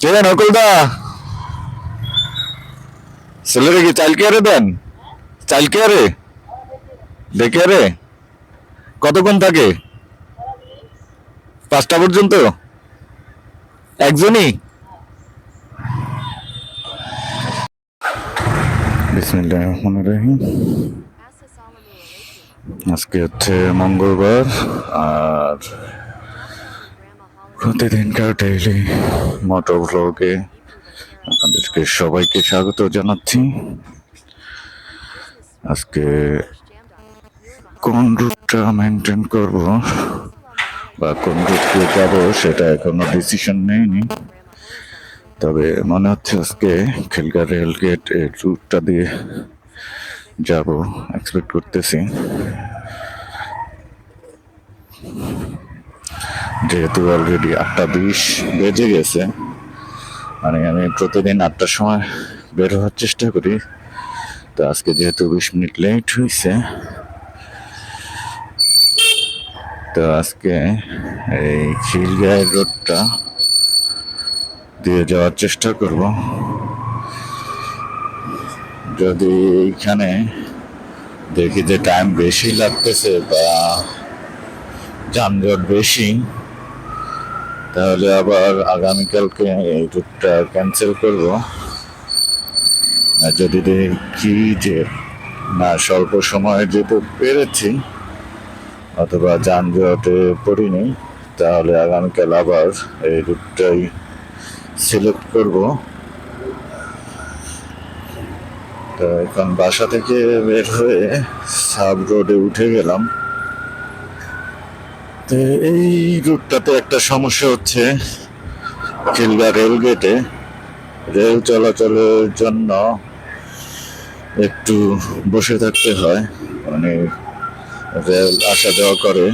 কে নকুলদা। ছেলেরে কি চাইল কেয়ারে দেন? চাইল কেয়ারে ডে কেয়ারে কতক্ষণ থাকে? পাঁচটা পর্যন্ত? একজনই? আজকে হচ্ছে মঙ্গলবার, আর প্রতিদিনকার ডেইলি মোটর ব্লগে আপনাদেরকে সবাইকে স্বাগত জানাচ্ছি। আজকে কোন রুটটা মেনটেন করব বা কোন রুট দিয়ে যাব সেটা এখনও ডিসিশন নেইনি। তবে মনে হচ্ছে আজকে খেলগা রেল গেট এই রুটটা দিয়ে যাব এক্সপেক্ট করতেছি। যেহেতু অলরেডি আটটা বিশ বেজে গেছে মানে আমি প্রতিদিন আটটার সময় বের হওয়ার চেষ্টা করি। তো আজকে যেহেতু বিশ মিনিট লেট হয়েছে তো আজকে এই খিলগাঁয়ের রোডটা দিয়ে যাওয়ার চেষ্টা করব। যদি এইখানে দেখি যে টাইম বেশি লাগতেছে বা যানজট বেশি তাহলে আবার আগামীকালকে এই রুটটা ক্যান্সেল করব। যদি দেখি যে না, স্বল্প সময়ে যেতে পেরেছি অথবা যানজটে পড়িনি, তাহলে আগামীকাল আবার এই রুটটাই সিলেক্ট করব। তো এখন বাসা থেকে বের হয়ে সাব রোডে উঠে গেলাম। এই রুটটাতে একটা সমস্যা হচ্ছে খিলগা রেল গেটে। রেল চলাচলের জন্য একটু বসে থাকতে হয় মানে রেল আসা যাওয়া করে।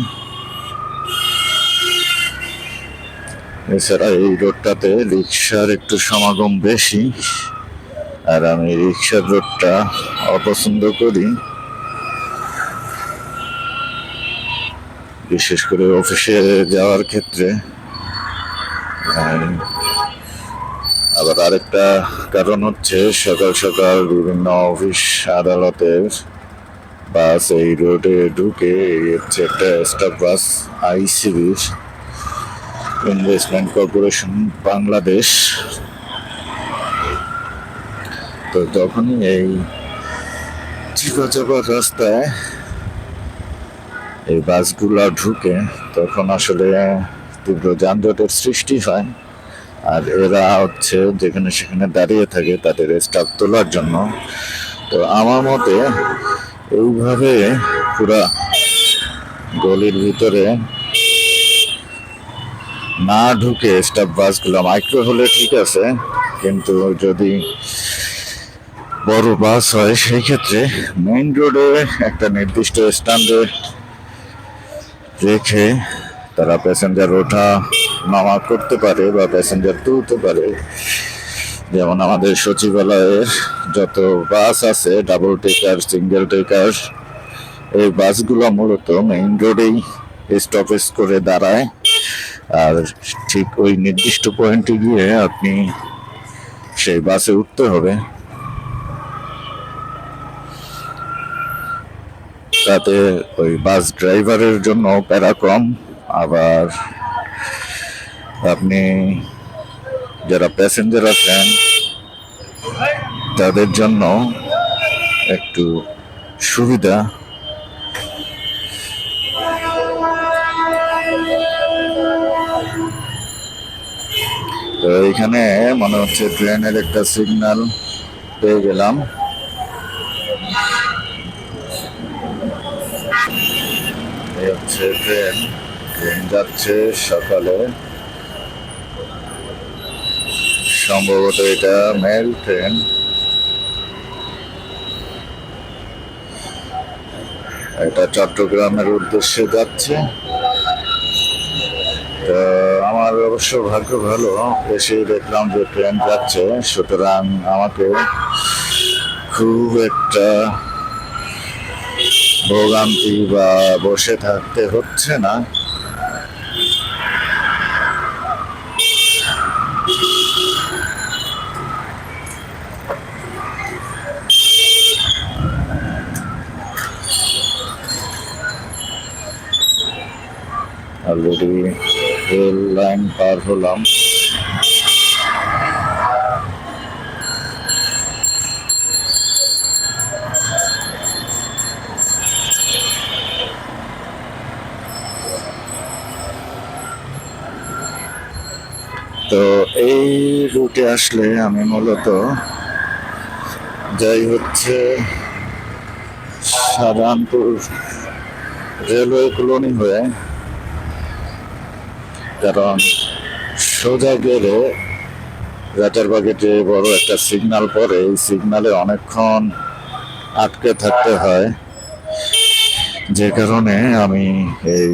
এছাড়া এই রোডটাতে রিক্সার একটু সমাগম বেশি, আর আমি রিক্সার রোডটা অপছন্দ করি। বিশেষ করে অফিসে যাওয়ার ক্ষেত্রে। আবার আরেকটা কারণ হচ্ছে সকাল সকাল বিভিন্ন অফিস আদালতের বাস এই রোডে ঢুকে হচ্ছে একটা স্টাফ বাস আইসিবির ইনভেস্টমেন্ট কর্পোরেশন বাংলাদেশ। তো তখনই এই চিপা রাস্তায় এই বাসগুলো ঢুকে তখন আসলে তীব্র যানজটের সৃষ্টি হয়। আর এরা হচ্ছে যেখানে সেখানে দাঁড়িয়ে থাকে তাদের স্টাফ তোলার জন্য। তো আমার মতে এইভাবে পুরা গলির ভিতরে না ঢুকে স্টাফ বাসগুলো মাইক্রো হলে ঠিক আছে, কিন্তু যদি বড় বাস হয়, সেই ক্ষেত্রে মেইন রোডে একটা নির্দিষ্ট স্ট্যান্ডে রেখে তারা প্যাসেঞ্জার ওঠা নামা করতে পারে বা প্যাসেঞ্জার তুলতে পারে। যেমন আমাদের সচিবালয়ের যত বাস আছে ডাবল টেকার সিঙ্গেল টেকার এই বাসগুলো মূলত মেইন রোডেই স্টপেজ করে দাঁড়ায়। আর ঠিক ওই নির্দিষ্ট পয়েন্টে গিয়ে আপনি সেই বাসে উঠতে হবে। তাতে ওই বাস ড্রাইভারের জন্য প্যারা কম আবার আপনি যারা প্যাসেঞ্জার আছেন, তাদের জন্য একটু সুবিধা। তো এখানে মনে হচ্ছে ট্রেনের একটা সিগন্যাল পেয়ে গেলাম। হচ্ছে ট্রেন ট্রেন যাচ্ছে সকালে। সম্ভবত এটা মেল ট্রেন। এটা চট্টগ্রামের উদ্দেশ্যে যাচ্ছে। আমার অবশ্য ভাগ্য ভালো এসে দেখলাম যে ট্রেন যাচ্ছে। সুতরাং আমাকে খুব একটা ভোগান্তি বা বসে থাকতে হচ্ছে না। অলরেডি রেল লাইন পার হলাম। তো এই রুটে আসলে আমি মূলত যাই হচ্ছে সাধারণপুর রেলওয়ে কলোনি হয়ে, কারণ সোজা গেলে রাজারবাগে যে বড় একটা সিগনাল পরে এই সিগনালে অনেকক্ষণ আটকে থাকতে হয়। যে কারণে আমি এই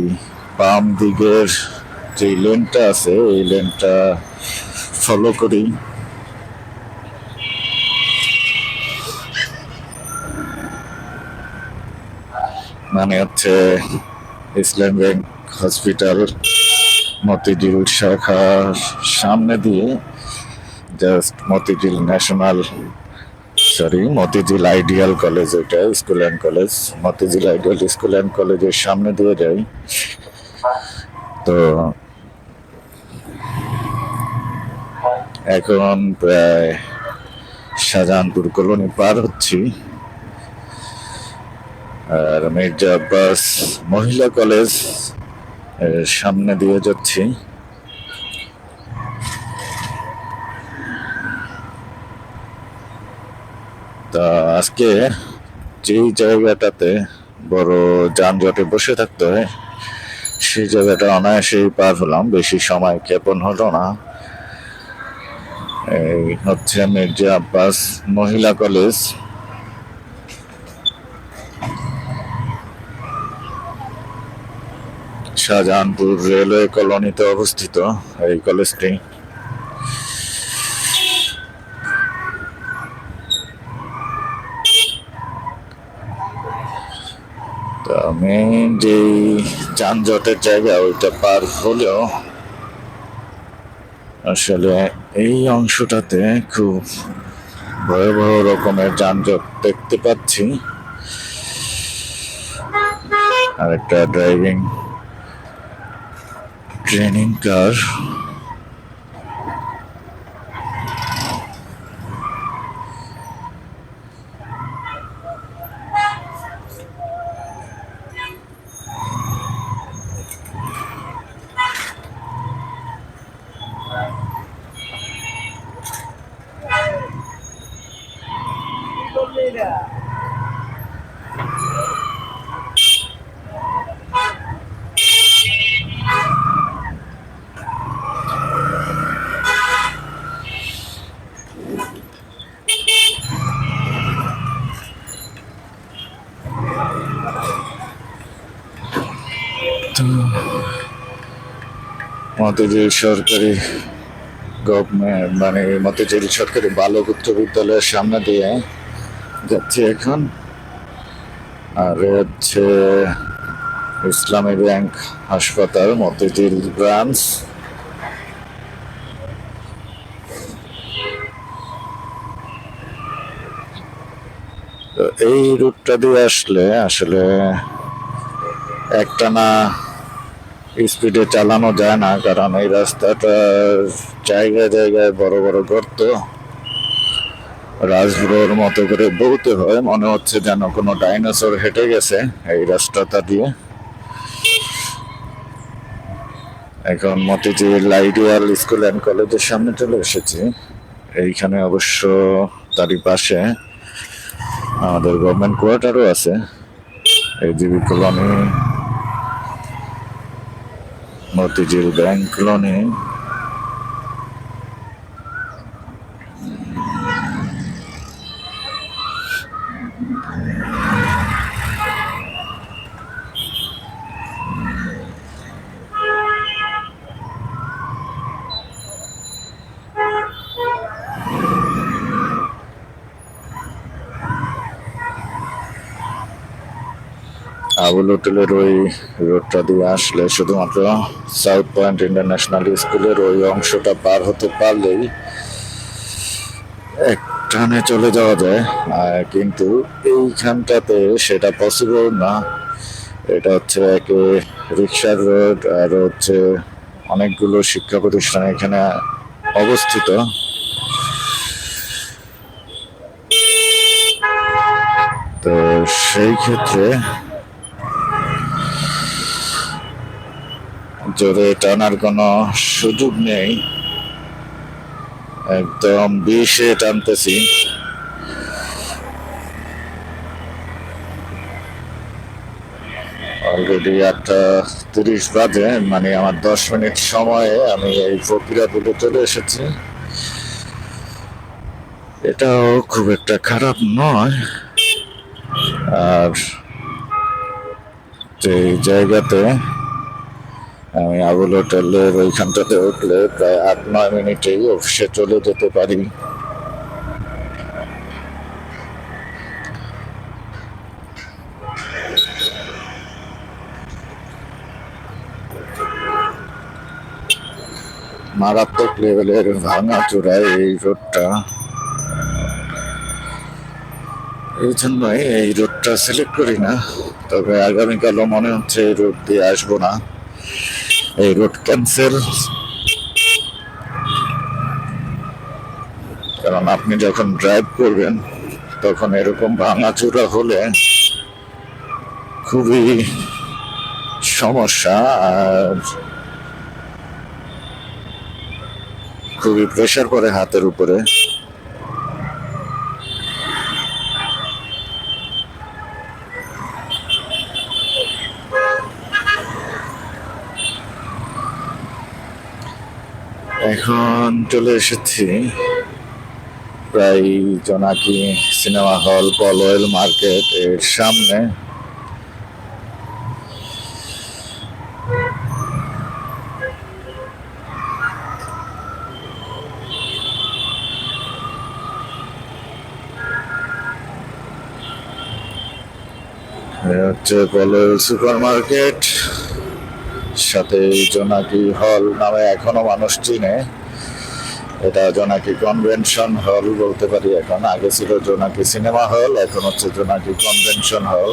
বাম দিকের যে লেনটা আছে, এই লেনটা ফলো করি। মানে হচ্ছে ইসলাম ব্যাংক হসপিটাল মতিঝিল শাখার সামনে দিয়ে just Motijheel national sorry Motijheel ideal college ওইটা school and college Motijheel ideal school and কলেজের সামনে দিয়ে যাই। তো এখন প্রায় শাহজাহানপুর কলোনি পার হচ্ছি। আর মির্জা আব্বাস মহিলা কলেজ সামনে দিয়ে যাচ্ছি। তা আজকে যেই জায়গাটাতে বড় যানজটে বসে থাকতে হয়, সেই জায়গাটা অনায়াসেই পার হলাম। বেশি সময় ক্ষেপণ হলো না। এই হচ্ছে মির্জা আব্বাস মহিলা কলেজ। শাহজাহানপুর রেলওয়ে কলোনিতে অবস্থিত এই কলেজটি। আমি যে যানজটের জায়গা, ওইটা পার হলেও আসলে এই অংশটাতে খুব ভয়াবহ রকমের যানজট দেখতে পাচ্ছি। আর একটা ড্রাইভিং ট্রেনিং কার তো মতিঝিল সরকারি গভর্নমেন্ট মানে মতিঝিল সরকারি বালক উচ্চ বিদ্যালয়ের সামনে দিয়ে যাচ্ছি এখন। আর হচ্ছে ইসলামী ব্যাংক হাসপাতাল, মতিঝিল ব্রাঞ্চ। এই রুটটা দিয়ে আসলে আসলে একটানা স্পিডে চালানো যায় না, কারণ এই রাস্তাটা জায়গায় জায়গায় বড় বড় গর্ত। রাজগুলোর মতো করে বলতে হয়, মনে হচ্ছে যেন কোনো ডাইনোসর হেঁটে গেছে এই রাস্তাটা দিয়ে। এখন মতিঝিল আইডিয়াল স্কুল অ্যান্ড কলেজের সামনে চলে এসেছি। এইখানে অবশ্য তারই পাশে আমাদের গভর্নমেন্ট কোয়ার্টারও আছে। এই GB colony Motijheel bank colony Abul হোটেলের ওই রোডটা দিয়ে আসলে শুধুমাত্র সাউথ পয়েন্ট ইন্টারন্যাশনাল স্কুলের ওই অংশটা পার হতে পারলেই এক টানে চলে যাওয়া যায়। কিন্তু এইখানটাতে সেটা পসিবল না। এটা হচ্ছে একে রিক্সার রোড আর হচ্ছে অনেকগুলো শিক্ষা প্রতিষ্ঠান এখানে অবস্থিত। তো সেই ক্ষেত্রে জোরে টানার কোনো সুযোগ নেই, একদম বিষে টানতেছি। অলরেডি আটটা তিরিশ বাজে মানে আমার দশ মিনিট সময়ে, আমি এই ফকিরাপুরে চলে এসেছি। এটাও খুব একটা খারাপ নয়। আর যে জায়গাতে আমি আবুল হোটেলের ওইখানটাতে উঠলে প্রায় আট, নয় মিনিটেই অফিসে চলে যেতে পারি। মারাত্মক লেভেলের ভাঙা চূড়ায় এই রোডটা। এই জন্যই এই রোডটা সিলেক্ট করি না, তবে আগামীকালও মনে হচ্ছে এই রোড দিয়ে আসব না। এই রোড ক্যান্সেল কারণ আপনি যখন ড্রাইভ করবেন, তখন এরকম ভাঙাচুরা হলে খুবই সমস্যা আর খুবই প্রেশার পড়ে হাতের উপরে। এখন চলে এসেছি। প্রায় জোনাকি সিনেমা হল পলয়েল মার্কেট এর সামনে। হচ্ছে পলয়েল সুপার মার্কেট। সাথে জোনাকি হল নামে এখনও মানুষ চিনে। এটা জোনাকি কনভেনশন হল বলতে পারি এখন। আগে ছিল জোনাকি সিনেমা হল, এখন হচ্ছে জোনাকি কনভেনশন হল।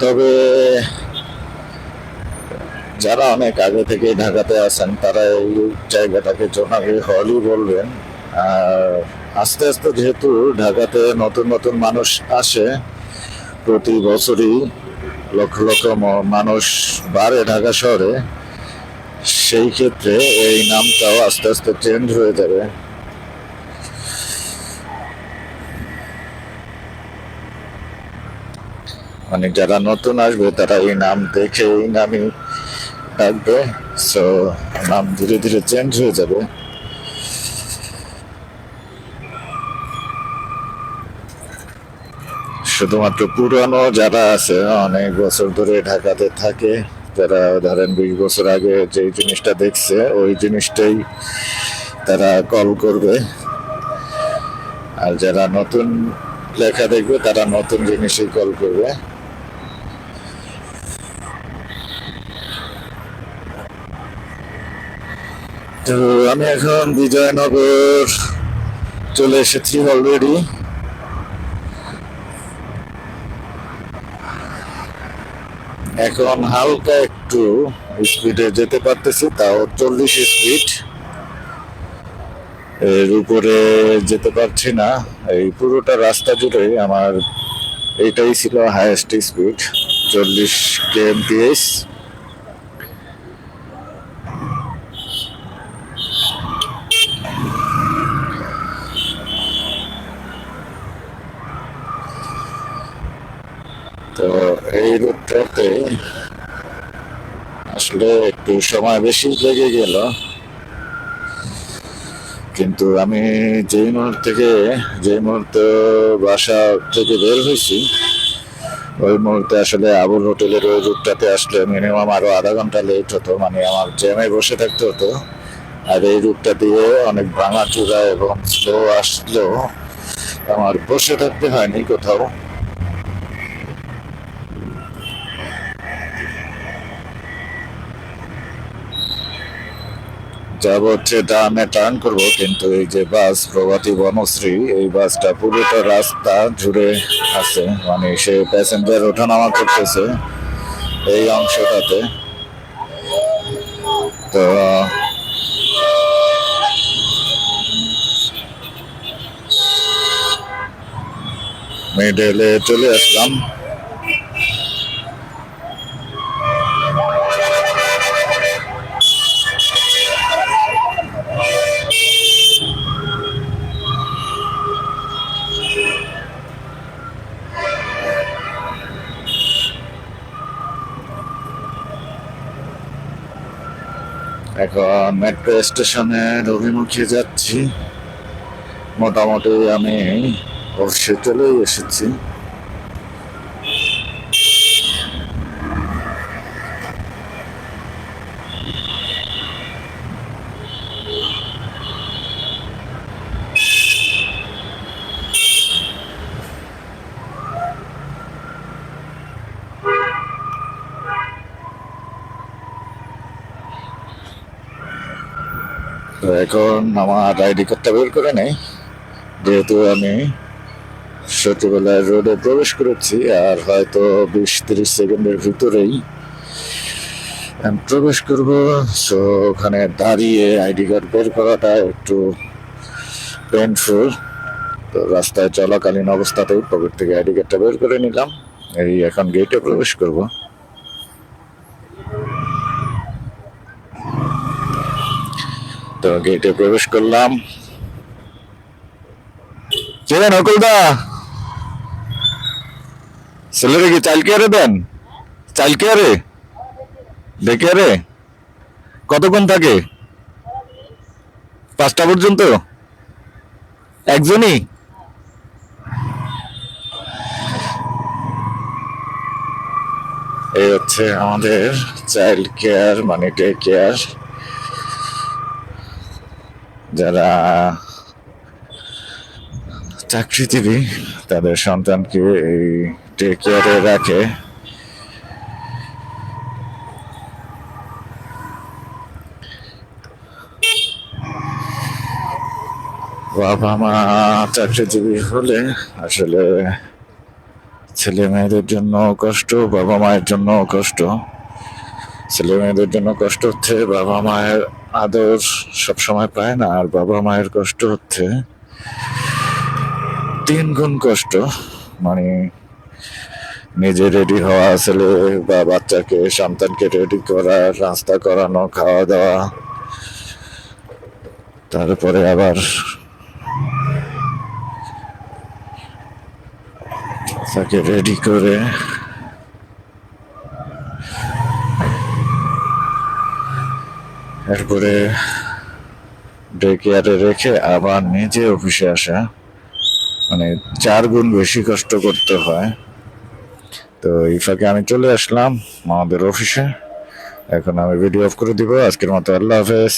তবে যারা অনেক আগে থেকে ঢাকাতে আছেন, তারা এই জায়গাটাকে জোনাকি হলই বলবেন। আর আস্তে আস্তে যেহেতু ঢাকাতে নতুন নতুন মানুষ আসে, প্রতি বছরই লক্ষ লক্ষ মানুষ বাড়ে ঢাকা শহরে, সেই ক্ষেত্রে এই নামটাও আস্তে আস্তে চেঞ্জ হয়ে যাবে। মানে যারা নতুন আসবে, তারা এই নাম দেখে এই নামই ডাকবে সো নাম ধীরে ধীরে চেঞ্জ হয়ে যাবে। শুধুমাত্র পুরানো যারা আছে, অনেক বছর ধরে ঢাকাতে থাকে, তারা ধরেন বিশ বছর আগে যে জিনিসটা দেখছে, ওই জিনিসটাই তারা কল করবে। আর যারা নতুন লেখা দেখবে, তারা নতুন জিনিসই কল করবে। তো আমি এখন বিজয়নগর চলে এসেছি অলরেডি এখন হালকা একটু স্পিডে যেতে পারতেছি, তাও চল্লিশ স্পিড এর উপরে যেতে পারছি না। এই পুরোটা রাস্তা জুড়ে আমার এটাই ছিল হায়েস্ট স্পিড চল্লিশ কেএমপিএস তো রুটটাতে আসলে একটু সময় বেশি লেগে গেল। কিন্তু আমি যেই মুহূর্ত থেকে, যেই মুহূর্তে বাসা থেকে বের হয়েছি, ওই মুহূর্তে আসলে আবুল হোটেলের ওই রুটটাতে আসলে মিনিমাম আরও আধা ঘণ্টা লেট হতো। মানে আমার জ্যামে বসে থাকতে হতো। আর এই রুটটা দিয়ে অনেক ভাঙা চূড়া এবং স্লো আসলেও আমার বসে থাকতে হয়নি কোথাও। যাব হচ্ছে ডানে টার্ন করব, কিন্তু এই যে বাস প্রভাতী বনশ্রী, এই বাসটা পুরোটা রাস্তা জুড়ে আছে। মানে সে প্যাসেঞ্জার ওঠানামা করতেছে এই অংশটাতে। তো মিডলে চলে আসলাম। এখন মেট্রো স্টেশনের অভিমুখে যাচ্ছি। মোটামুটি আমি অবশ্যই চলেই এসেছি। এখন আমার আইডি কার্ডটা বের করে নেই। যেহেতু আমি সচিবালয় রোডে প্রবেশ করেছি, আর হয়তো বিশ তিরিশ সেকেন্ডের ভিতরেই আমি প্রবেশ করব। সো ওখানে দাঁড়িয়ে আইডি কার্ড বের করাটা একটু পেনফুল তো রাস্তায় চলাকালীন অবস্থাতেই পকেট থেকে আইডি কার্ডটা বের করে নিলাম। এই এখন গেটে প্রবেশ করব। তো গেটে প্রবেশ করলাম। চেনেন অকুলদা? ছেলেরে কি চাইল্ড কেয়ারে দেন? চাইল্ড কেয়ারে? ডে কেয়ারে কতক্ষণ থাকে? পাঁচটা পর্যন্ত? একজনই? এই হচ্ছে আমাদের চাইল্ড কেয়ার মানে ডে কেয়ার। যারা চাকরিজীবী, তাদের সন্তানকে এই ডে কেয়ারে রাখে। বাবা মা চাকরিজীবী হলে আসলে ছেলে মেয়েদের জন্য কষ্ট, বাবা মায়ের জন্য কষ্ট। ছেলে মেয়েদের জন্য কষ্ট হচ্ছে, বাবা মায়ের আদর সবসময় পায় না, আর বাবা মায়ের কষ্ট হচ্ছে। তিন গুণ কষ্ট মানে নিজে রেডি হওয়া, ছেলে বা বাচ্চাকে, সন্তানকে রেডি করা রাস্তা করানো, খাওয়া দাওয়া। তারপরে আবার তাকে রেডি করে এরপরে ডে কেয়ারে রেখে আবার নিজে অফিসে আসা। মানে চার গুণ বেশি কষ্ট করতে হয়। তো এই ফাঁকে আমি চলে আসলাম আমাদের অফিসে এখন আমি ভিডিও অফ করে দিব। আজকের মতো আল্লাহ হাফেজ।